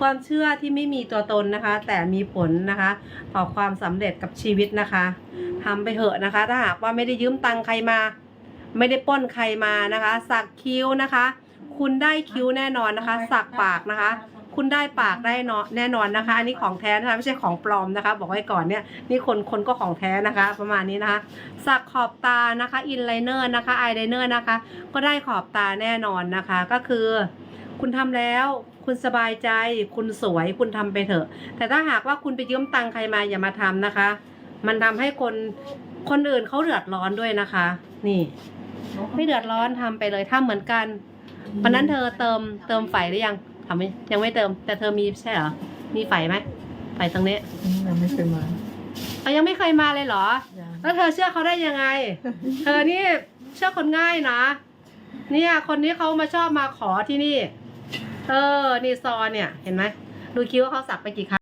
ความเชื่อที่ไม่มีตัวตนนะคะ แต่มีผลนะคะต่อความสำเร็จกับชีวิตนะคะทำไปเถอะนะคะ ถ้าหากว่าไม่ได้ยืมตังใครมา ไม่ได้ป้นใครมานะคะ สักคิ้วนะคะ คุณได้คิ้วแน่นอนนะคะ สักปากนะคะ คุณได้ปากได้เนาะแน่นอนนะคะ อันนี้ของแท้นะคะไม่ใช่ของปลอมนะคะ บอกไว้ก่อนเนี่ยนี่คนคนก็ของแท้นะคะ ประมาณนี้นะคะ สักขอบตานะคะอินไลเนอร์นะคะอายไลเนอร์นะคะ ก็ได้ขอบตาแน่นอนนะคะก็คือ คุณทำแล้ว คุณสบายใจ คุณสวย คุณทำไปเถอะ แต่ถ้าหากว่าคุณไปยืมตังค์ใครมาอย่ามาทำนะคะ มันทำให้คนคนอื่นเขาเดือดร้อนด้วยนะคะ นี่ ไม่เดือดร้อนทำไปเลยทำเหมือนกันวันนั้นเธอเติมเติมไฟหรือยังทำไหมยังไม่เติม แต่เธอมีใช่เหรอมีไฟไหมไฟตรงนี้ยังไม่เคยมาเขายังไม่เคยมาเลยเหรอยังแล้วเธอเชื่อเขาได้ยังไง เธอนี่เชื่อคนง่ายนะเนี่ยคนนี้เขามาชอบมาขอที่นี่ เออ นี่ซอเนี่ย เห็นไหม ดูคิ้วว่าเขาสักไปกี่ครั้ง